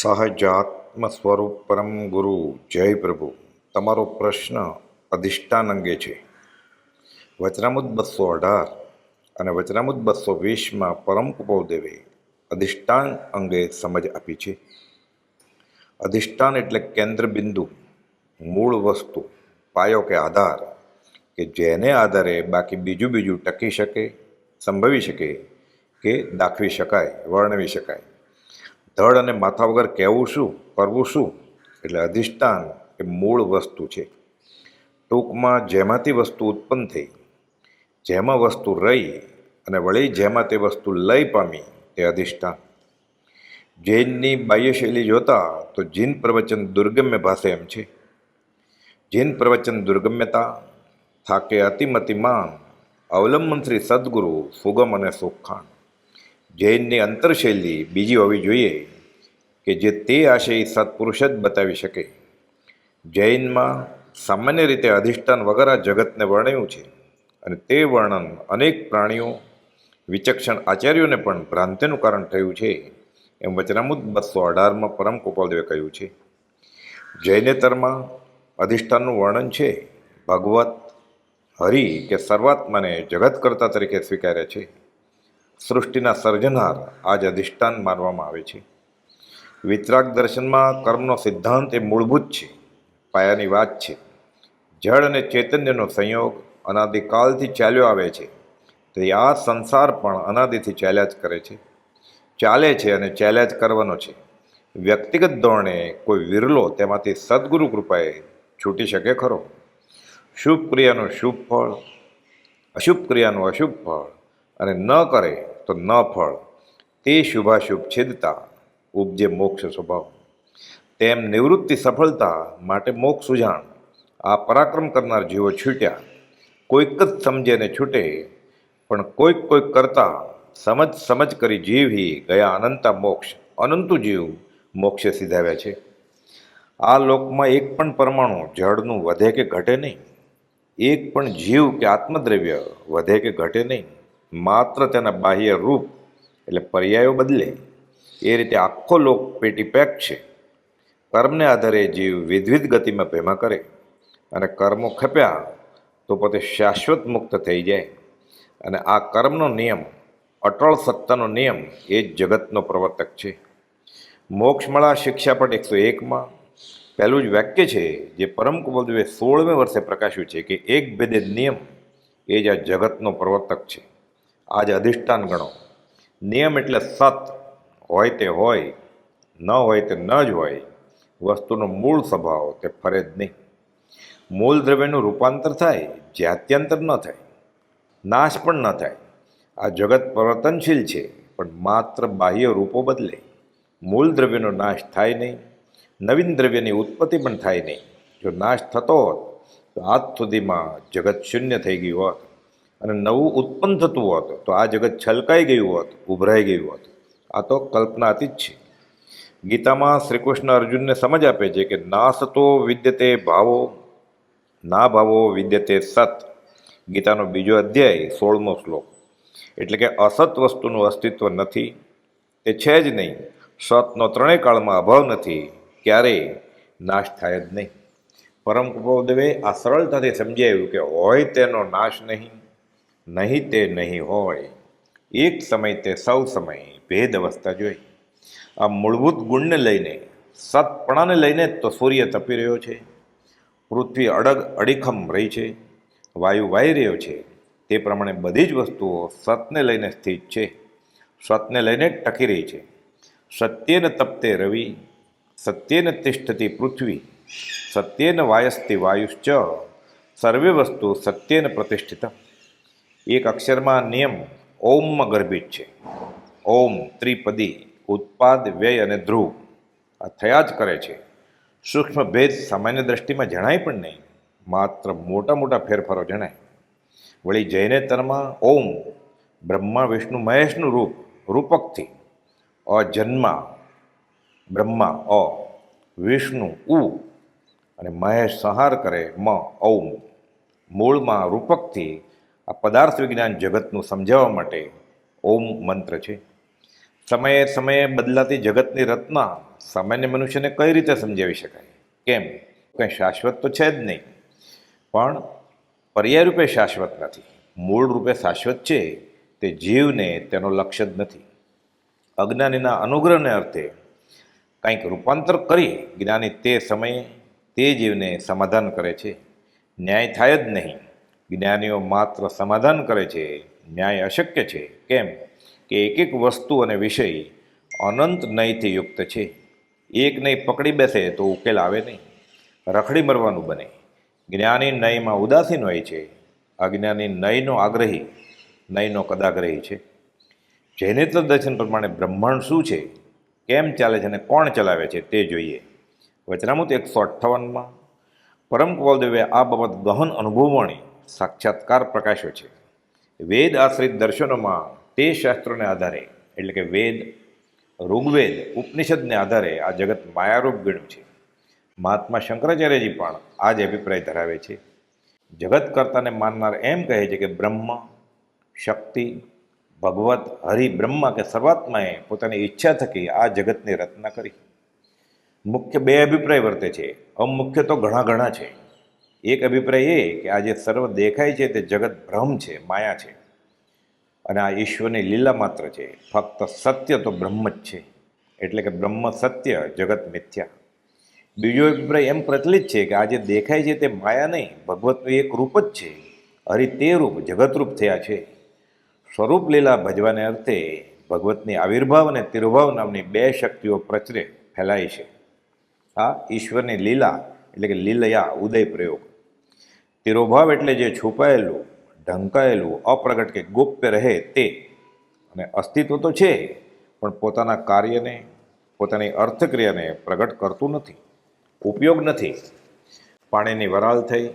સહજાત્મ સ્વરૂપ પરમ ગુરુ જય પ્રભુ. તમારો પ્રશ્ન અધિષ્ઠાન અંગે છે. વચનામુદ બસો અઢાર અને વચનામુદ બસો વીસમાં પરમ કુપોદેવે અધિષ્ઠાન અંગે સમજ આપી છે. અધિષ્ઠાન એટલે કેન્દ્ર બિંદુ મૂળ વસ્તુ, પાયો કે આધાર, કે જેને આધારે બાકી બીજું બીજું ટકી શકે, સંભવી શકે, કે દાખવી શકાય, વર્ણવી શકાય. ધડ અને માથા વગર કહેવું શું, કરવું શું? એટલે અધિષ્ઠાન એ મૂળ વસ્તુ છે. ટૂંકમાં જેમાંથી વસ્તુ ઉત્પન્ન થઈ, જેમાં વસ્તુ રહી અને વળી જેમાં તે વસ્તુ લઈ પામી તે અધિષ્ઠાન. જૈનની બાહ્યશૈલી જોતા તો જીન પ્રવચન દુર્ગમ્ય ભાષે એમ છે. જીન પ્રવચન દુર્ગમ્યતા, થાકે અતિમતિમાન અવલંબન શ્રી સદગુરુ સુગમ અને સુખાન. જૈનની અંતરશૈલી બીજી હોવી જોઈએ કે જે તે આશય સત્પુરુષ જ બતાવી શકે. જૈનમાં સામાન્ય રીતે અધિષ્ઠાન વગર આ જગતને વર્ણવ્યું છે અને તે વર્ણન અનેક પ્રાણીઓ, વિચક્ષણ આચાર્યોને પણ ભ્રાંતિનું કારણ થયું છે એમ વચનામુદ બસો અઢારમાં પરમ ગોપાલદેવે કહ્યું છે. જૈનેતરમાં અધિષ્ઠાનનું વર્ણન છે. ભગવત હરિ કે સર્વાત્માને જગતકર્તા તરીકે સ્વીકારે છે. સૃષ્ટિના સર્જનહાર આજ અધિષ્ઠાન માનવામાં આવે છે. વિતરાગ દર્શનમાં કર્મનો સિદ્ધાંત એ મૂળભૂત છે. પાયાની વાત છે. જળ અને ચૈતન્યનો સંયોગ અનાદિકાલથી ચાલ્યો આવે છે. તો આ સંસાર પણ અનાદિથી ચાલ્યા જ કરે છે. ચાલે છે અને ચાલ્યા જ કરવાનો છે. વ્યક્તિગત ધોરણે કોઈ વિરલો તેમાંથી સદગુરુ કૃપાએ છૂટી શકે ખરો? શુભ ક્રિયાનું શુભ ફળ, અશુભ ક્રિયાનું અશુભ ફળ અને ન કરે તો ન ફળ. તે શુભાશુભ છેદતા ઉપજે મોક્ષ સ્વભાવ. તેમ નિવૃત્તિ સફળતા માટે મોક્ષ સુજાણ આ પરાક્રમ કરનાર જીવો છૂટ્યા. કોઈક જ સમજે ને છૂટે, પણ કોઈક કોઈક કરતા સમજ સમજ કરી જીવી ગયા અનંતા મોક્ષ. અનંતુ જીવ મોક્ષે સીધાવ્યા છે. આ લોકમાં એક પણ પરમાણુ જળનું વધે કે ઘટે નહીં? એક પણ જીવ કે આત્મદ્રવ્ય વધે કે ઘટે નહીં? માત્ર તેના બાહ્ય રૂપ એટલે પર્યાયો બદલે એ રીતે આખો લોક પેટી પેક છે. કર્મને આધારે જીવ વિધવિધ ગતિમાં પ્રેમા કરે અને કર્મો ખપ્યા તો પોતે શાશ્વત મુક્ત થઈ જાય. અને આ કર્મનો નિયમ, અટળ સત્તાનો નિયમ એ જ જગતનો પ્રવર્તક છે. મોક્ષમળા શિક્ષાપટ એકસો એકમાં પહેલું જ વાક્ય છે જે પરમ કુબલદેવે સોળમે વર્ષે પ્રકાશ્યું છે કે એક ભેદે નિયમ એ જ આ જગતનો પ્રવર્તક છે. આજ અધિષ્ઠાન ગણો. નિયમ એટલે સત. હોય તે હોય, ન હોય તે ન જ હોય. વસ્તુનો મૂળ સ્વભાવ તે ફરે જ નહીં. મૂળ દ્રવ્યનું રૂપાંતર થાય જાત્યંતર ન થાય. નાશ પણ ન થાય. આ જગત પરિવર્તનશીલ છે, પણ માત્ર બાહ્ય રૂપો બદલે. મૂળ દ્રવ્યનો નાશ થાય નહીં. નવીન દ્રવ્યની ઉત્પત્તિ પણ થાય નહીં. જો નાશ થતો હોત, તો આજ સુધીમાં જગત શૂન્ય થઈ ગયું હોત. અને નવું ઉત્પન્ન થતું હોત, તો આ જગત છલકાઈ ગયું હોત, ઉભરાઈ ગયું હોત. આ તો કલ્પનાતીત છે. ગીતામાં શ્રી કૃષ્ણ અર્જુનને સમજ આપે છે કે ના તો વિદ્યતે ભાવો, ના ભાવો વિદ્યતે સત. ગીતાનો બીજો અધ્યાય, સોળમો શ્લોક. એટલે કે અસત વસ્તુનું અસ્તિત્વ નથી તે છે જ નહીં. સતનો ત્રણેય કાળમાં અભાવ નથી, ક્યારેય નાશ થાય જ નહીં. પરમ કૃપાદેવે આ સરળતાથી સમજાવ્યું કે હોય તેનો નાશ નહીં. નહીં તે નહીં હોય. એક સમય તે સૌ સમય ભેદ અવસ્થા જોઈ. આ મૂળભૂત ગુણને લઈને, સતપણાને લઈને તો સૂર્ય તપી રહ્યો છે. પૃથ્વી અડગ અડીખમ રહી છે. વાયુ વાઈ રહ્યો છે. તે પ્રમાણે બધી જ વસ્તુઓ સતને લઈને સ્થિત છે. સતને લઈને ટકી રહી છે. સત્યેન તપતે રવિ, સત્યેન તિષ્ઠતી પૃથ્વી, સત્યેન વાયસ્તી વાયુશ્ચ. સર્વે વસ્તુ સત્યેન પ્રતિષ્ઠિત. એક અક્ષરમાં નિયમ ઓમમાં ગર્ભિત છે. ઓમ ત્રિપદી, ઉત્પાદ, વ્યય અને ધ્રુવ. આ થયા જ કરે છે. સૂક્ષ્મ ભેદ સામાન્ય દ્રષ્ટિમાં જણાય પણ નહીં. માત્ર મોટા મોટા ફેરફારો જણાય. વળી જૈનેતરમાં ઓમ, બ્રહ્મા, વિષ્ણુ, મહેશનું રૂપ, રૂપકથી. અજન્મા, બ્રહ્મા, અ, વિષ્ણુ, ઉ અને મહેશ સંહાર કરે મ, ઔમ. મૂળમાં રૂપકથી આ પદાર્થ વિજ્ઞાન જગતનું સમજાવવા માટે ઓમ મંત્ર છે. સમયે સમયે બદલાતી જગતની રચના સામાન્ય મનુષ્યને કઈ રીતે સમજાવી શકાય? કેમ? કંઈ શાશ્વત તો છે જ નહીં. પણ પર્યાય રૂપે શાશ્વત નથી. મૂળ રૂપે શાશ્વત છે તે જીવને તેનો લક્ષ્ય જ નથી. અજ્ઞાનીના અનુગ્રહને અર્થે કંઈક રૂપાંતર કરી જ્ઞાની તે સમયે તે જીવને સમાધાન કરે છે. ન્યાય થાય જ નહીં. જ્ઞાનીઓ માત્ર સમાધાન કરે છે, ન્યાય અશક્ય છે. કેમ? કે એક એક વસ્તુ અને વિષય અનંત નયથી યુક્ત છે. એક નહીં પકડી બેસે તો ઉકેલ આવે નહીં. રખડી મરવાનું બને. જ્ઞાની નયમાં ઉદાસીન હોય છે. અજ્ઞાની નયનો આગ્રહી, નયનો કદાગ્રહી છે. જૈનેત્ર દર્શન પ્રમાણે બ્રહ્માંડ શું છે? કેમ ચાલે છે અને કોણ ચલાવે છે તે જોઈએ. વચનામૃત એકસો અઠ્ઠાવનમાં, પરમ કુવલદેવે આ બાબત ગહન અનુભવવાણી સાક્ષાત્કાર પ્રકાશ્યો છે. વેદ આશ્રિત દર્શનોમાં તે શાસ્ત્રોને આધારે, એટલે કે વેદ, ઋગ્વેદ, ઉપનિષદને આધારે આ જગત માયારૂપ ગણ્યું છે. મહાત્મા શંકરાચાર્યજી પણ આ જ અભિપ્રાય ધરાવે છે. જગત કરતાને માનનાર એમ કહે છે કે બ્રહ્મ, શક્તિ, ભગવત, હરિ, બ્રહ્મા કે સર્વાત્માએ પોતાની ઈચ્છા થકી આ જગતની રચના કરી. મુખ્ય બે અભિપ્રાય વર્તે છે. અમુખ્ય તો ઘણા ઘણા છે. એક અભિપ્રાય એ કે આ જે સર્વ દેખાય છે તે જગત ભ્રમ છે, માયા છે. અને આ ઈશ્વરની લીલા માત્ર છે. ફક્ત સત્ય તો બ્રહ્મ જ છે. એટલે કે બ્રહ્મ સત્ય, જગત મિથ્યા. બીજો અભિપ્રાય એમ પ્રચલિત છે કે આ જે દેખાય છે તે માયા નહીં ભગવતનું એક રૂપ જ છે. હરિ તે રૂપ જગતરૂપ થયા છે. સ્વરૂપ લીલા ભજવાને અર્થે ભગવતની આવિર્ભાવ અને તિરુભાવ નામની બે શક્તિઓ પ્રચરે, ફેલાય છે. આ ઈશ્વરની લીલા, એટલે કે લીલયા, ઉદય પ્રયોગ. તિરોભાવ એટલે જે છુપાયેલું, ઢંકાયેલું, અપ્રગટ કે ગુપ્ત રહે તે. અને અસ્તિત્વ તો છે, પણ પોતાના કાર્યને, પોતાની અર્થક્રિયાને પ્રગટ કરતું નથી, ઉપયોગ નથી. પાણીની વરાળ થઈ,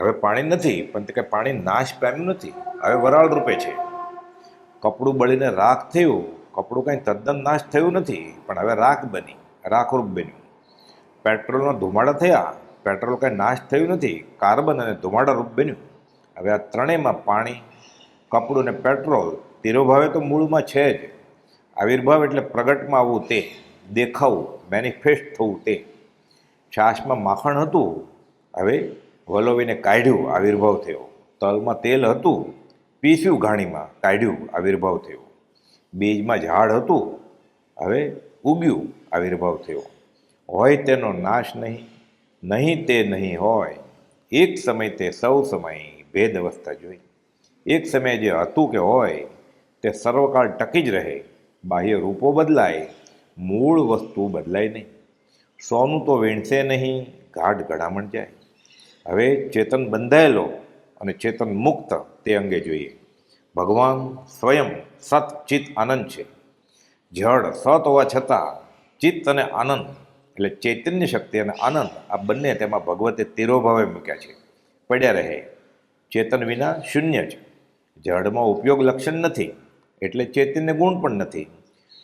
હવે પાણી નથી, પણ તે કંઈ પાણી નાશ પામ્યું નથી, હવે વરાળ રૂપે છે. કપડું બળીને રાખ થયું, કપડું કંઈ તદ્દન નાશ થયું નથી, પણ હવે રાખ બની રાખરૂપ બન્યું. પેટ્રોલનો ધુમાડા થયા પેટ્રોલ કંઈ નાશ થયું નથી, કાર્બન અને ધુમાડા રૂપ બન્યું. હવે આ ત્રણેયમાં પાણી, કપડું અને પેટ્રોલ તિરોભાવે તો મૂળમાં છે જ. આવિર્ભાવ એટલે પ્રગટમાં આવવું તે, દેખાવું મેનિફેસ્ટ થવું તે. છાશમાં માખણ હતું, હવે વલોવીને કાઢ્યું, આવિર્ભાવ થયો. તલમાં તેલ હતું, પીસ્યું ઘાણીમાં, કાઢ્યું, આવિર્ભાવ થયો. બીજમાં ઝાડ હતું, હવે ઉગ્યું, આવિર્ભાવ થયો. હોય તેનો નાશ નહીં. નહીં તે નહીં હોય. એક સમય તે સૌ સમય ભેદ અવસ્થા જોઈ. એક સમયે જે હતું કે હોય, તે સર્વકાળ ટકી જ રહે. બાહ્ય રૂપો બદલાય, મૂળ વસ્તુ બદલાય નહીં. સોનું તો વીણશે નહીં ગાઢ ગળામણ જાય. હવે ચેતન બંધાયેલો અને ચેતન મુક્ત તે અંગે જોઈએ. ભગવાન સ્વયં સત, ચિત્ત, આનંદ છે. જળ, સત હોવા છતાં ચિત્ત અને આનંદ એટલે ચૈતન્ય શક્તિ અને આનંદ આ બંને તેમાં ભગવતે તિરોભાવે મૂક્યા છે. પડ્યા રહે. ચેતન વિના શૂન્ય જ જળમાં ઉપયોગ લક્ષણ નથી, એટલે ચૈતન્ય ગુણ પણ નથી.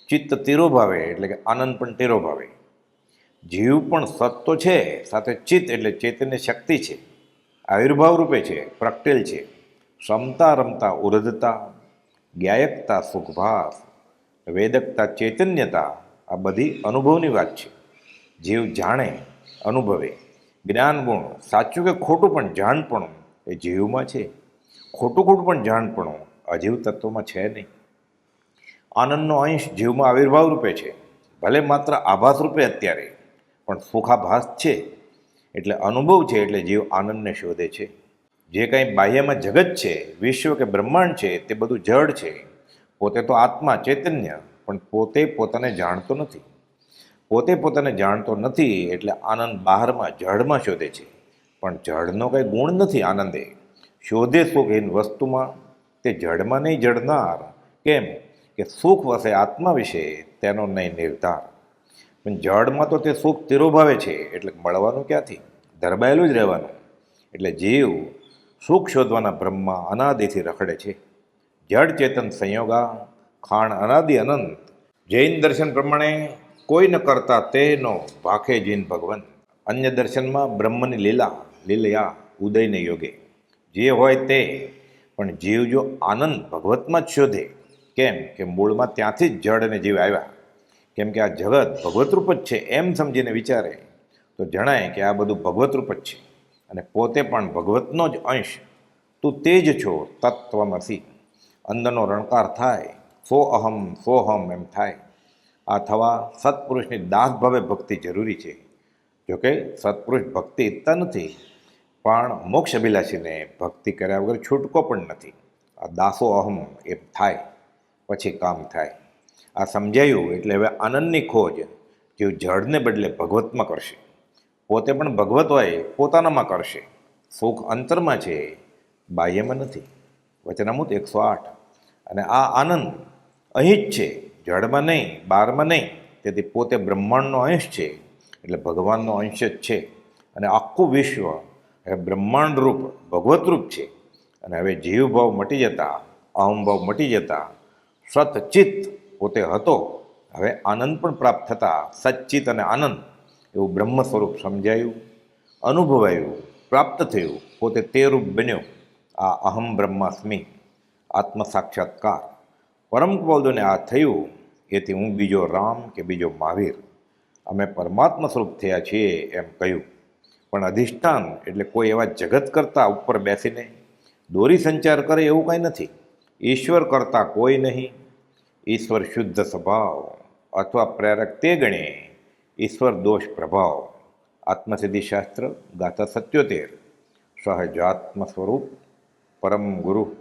ચિત્ત તિરોભાવે, એટલે કે આનંદ પણ તિરોભાવે. જીવ પણ સત તો છે, સાથે ચિત્ત એટલે ચૈતન્ય શક્તિ છે. આવિર્ભાવ રૂપે છે, પ્રગટેલ છે. ક્ષમતા રમતા ઉરધતા ગાયકતા સુખભાસ, વેદકતા ચૈતન્યતા, આ બધી અનુભવની વાત છે. જીવ જાણે, અનુભવે. જ્ઞાન ગુણ સાચું કે ખોટું પણ જાણપણું એ જીવમાં છે. ખોટું ખોટું પણ જાણપણું અજીવ તત્વમાં છે નહીં. આનંદનો અંશ જીવમાં આવિર્ભાવ રૂપે છે. ભલે માત્ર આભાસ રૂપે અત્યારે, પણ સુખાભાસ છે. એટલે અનુભવ છે એટલે જીવ આનંદને શોધે છે. જે કંઈ બાહ્યમાં જગત છે, વિશ્વ કે બ્રહ્માંડ છે, તે બધું જડ છે. પોતે તો આત્મા, ચૈતન્ય, પણ પોતે પોતાને જાણતો નથી. પોતે પોતાને જાણતો નથી એટલે આનંદ બહારમાં, જળમાં શોધે છે. પણ જળનો કંઈ ગુણ નથી આનંદે. શોધે સુખહીન વસ્તુમાં, તે જળમાં નહીં જળનાર. કેમ? કે સુખ વસે આત્મા વિશે, તેનો નહીં નિર્ધાર. પણ જળમાં તો તે સુખ તિરોભાવે છે, એટલે મળવાનું ક્યાંથી? ધરબાયેલું જ રહેવાનું. એટલે જીવ સુખ શોધવાના બ્રહ્મમાં અનાદિથી રખડે છે. જળ ચેતન સંયોગા, ખાણ અનાદિ અનંત. જૈન દર્શન પ્રમાણે કોઈ ન કરતા તેનો ભાખે જીન ભગવંત. અન્ય દર્શનમાં બ્રહ્મની લીલા, લીલયા, ઉદયને યોગે. જે હોય તે, પણ જીવ જો આનંદ ભગવતમાં જ શોધે, કેમ કે મૂળમાં ત્યાંથી જ જળ અને જીવ આવ્યા. કેમ કે આ જગત ભગવતરૂપ જ છે, એમ સમજીને વિચારે, તો જણાય કે આ બધું ભગવતરૂપ જ છે. અને પોતે પણ ભગવતનો જ અંશ. તું તે જ છો તત્વમસી અંદરનો રણકાર થાય સો અહમ સોહમ એમ થાય. આ થવા સત્પુરુષની દાસ ભાવે ભક્તિ જરૂરી છે. જોકે સત્પુરુષ ભક્તિ ઈચ્છતા નથી, પણ મોક્ષ અભિલાષીને ભક્તિ કર્યા વગર છૂટકો પણ નથી. આ દાસો અહમ એમ થાય, પછી કામ થાય. આ સમજાયું એટલે હવે આનંદની ખોજ, જેવ જળને બદલે ભગવતમાં કરશે. પોતે પણ ભગવત હોય, પોતાનામાં કરશે. સુખ અંતરમાં છે, બાહ્યમાં નથી. વચનામૂત એકસો આઠ. અને આ આનંદ અહીં જ છે. જળમાં નહીં, બારમાં નહીં. તેથી પોતે બ્રહ્માંડનો અંશ છે, એટલે ભગવાનનો અંશ જ છે. અને આખું વિશ્વ એ બ્રહ્માંડ રૂપ, ભગવત રૂપ છે. અને હવે જીવભાવ મટી જતા અહમભાવ મટી જતા સતચિત પોતે હતો. હવે આનંદ પણ પ્રાપ્ત થતા સચ્ચિત અને આનંદ એવું બ્રહ્મ સ્વરૂપ સમજાયું, અનુભવાયું, પ્રાપ્ત થયું, પોતે તે રૂપ બન્યો. આ અહમ બ્રહ્માસ્મિ આત્મ સાક્ષાત્કાર પરમ કબોદોને આ થયું એથી હું બીજો રામ કે બીજો મહાવીર. અમે પરમાત્મા સ્વરૂપ થયા છીએ એમ કહ્યું. પણ અધિષ્ઠાન એટલે કોઈ એવા જગત કરતાં ઉપર બેસીને દોરી સંચાર કરે એવું કાંઈ નથી. ઈશ્વર કરતા કોઈ નહીં. ઈશ્વર શુદ્ધ સ્વભાવ અથવા પ્રેરક તે ગણે ઈશ્વર દોષ પ્રભાવ. આત્મસિદ્ધિ શાસ્ત્ર ગાથા સત્યોતેર. સહજાત્મ સ્વરૂપ પરમ ગુરુ